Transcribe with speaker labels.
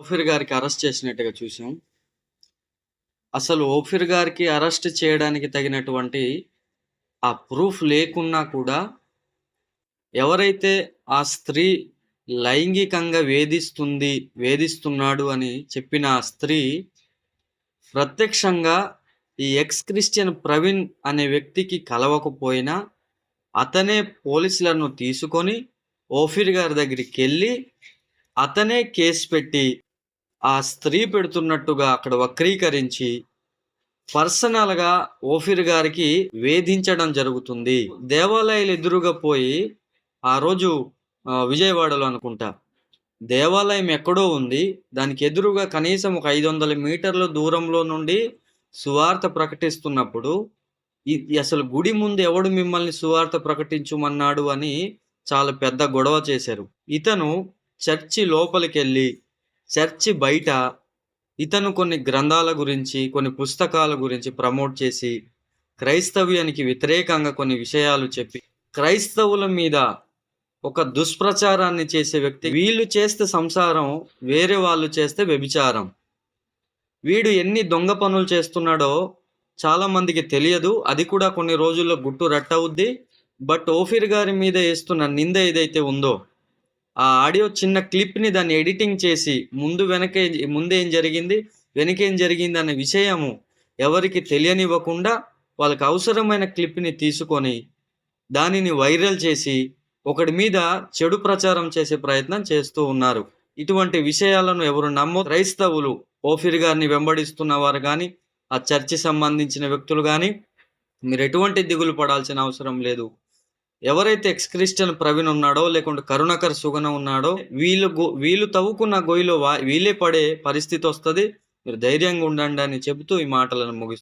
Speaker 1: Ophir గారికి arrest చేసినట్టుగా చూసాం. అసలు ఓఫిర్ గారికి అరెస్ట్ చేయడానికి తగినటువంటి ఆ ప్రూఫ్ లేకున్నా కూడా ఎవరైతే ఆ స్త్రీ లైంగికంగా వేధిస్తుంది, వేధిస్తున్నాడు అని చెప్పిన ఆ స్త్రీ ప్రత్యక్షంగా ఈ ఎక్స్ క్రిస్టియన్ ప్రవీణ్ అనే వ్యక్తికి కలవకపోయినా అతనే పోలీసులను తీసుకొని ఓఫిర్ గారి దగ్గరికెళ్ళి అతనే కేసు పెట్టి ఆ స్త్రీ పెడుతున్నట్టుగా అక్కడ వక్రీకరించి పర్సనల్‌గా ఓఫిర్ గారికి వేధించడం జరుగుతుంది. దేవాలయాలు ఎదురుగా పోయి ఆ రోజు విజయవాడలో అనుకుంటా. దేవాలయం ఎక్కడో ఉంది. దానికి ఎదురుగా కనీసం ఒక 500 మీటర్ల దూరంలో నుండి సువార్త ప్రకటిస్తున్నప్పుడు అసలు గుడి ముందు ఎవడు మిమ్మల్ని సువార్త ప్రకటించమన్నాడు అని చాలా పెద్ద గొడవ చేశారు. ఇతను చర్చి లోపలికెళ్ళి, చర్చి బయట ఇతను కొన్ని గ్రంథాల గురించి, కొన్ని పుస్తకాల గురించి ప్రమోట్ చేసి, క్రైస్తవ్యానికి వ్యతిరేకంగా కొన్ని విషయాలు చెప్పి, క్రైస్తవుల మీద ఒక దుష్ప్రచారాన్ని చేసే వ్యక్తి. వీళ్ళు చేస్తే సంసారం, వేరే వాళ్ళు చేస్తే వ్యభిచారం. వీడు ఎన్ని దొంగ పనులు చేస్తున్నాడో చాలామందికి తెలియదు. అది కూడా కొన్ని రోజుల్లో గుట్టు రట్టవుద్ది. బట్ ఓఫిర్ గారి మీద వేస్తున్న నింద ఏదైతే ఉందో, ఆ ఆడియో చిన్న క్లిప్‌ని దాన్ని ఎడిటింగ్ చేసి ముందు వెనకే ముందేం జరిగింది, వెనకేం జరిగింది అనే విషయము ఎవరికి తెలియనివ్వకుండా వాళ్ళకి అవసరమైన క్లిప్‌ని తీసుకొని, దానిని వైరల్ చేసి, ఒకడి మీద చెడు ప్రచారం చేసే ప్రయత్నం చేస్తూ ఉన్నారు. ఇటువంటి విషయాలను ఎవరు నమ్మో క్రైస్తవులు ఓఫిర్ గారిని వెంబడిస్తున్న వారు కానీ ఆ చర్చి సంబంధించిన వ్యక్తులు కానీ మీరు ఎటువంటి దిగులు పడాల్సిన అవసరం లేదు. ఎవరైతే ఎక్స్ క్రిస్టియన్ ప్రవీణ్ ఉన్నాడో, లేకుంటే కరుణాకర్ సుగుణ ఉన్నాడో వీళ్ళు గో వీళ్ళు తవ్వుకున్న గొయ్యిలో వా వీళ్ళే పడే పరిస్థితి వస్తుంది. మీరు ధైర్యంగా ఉండండి అని చెబుతూ ఈ మాటలను ముగిస్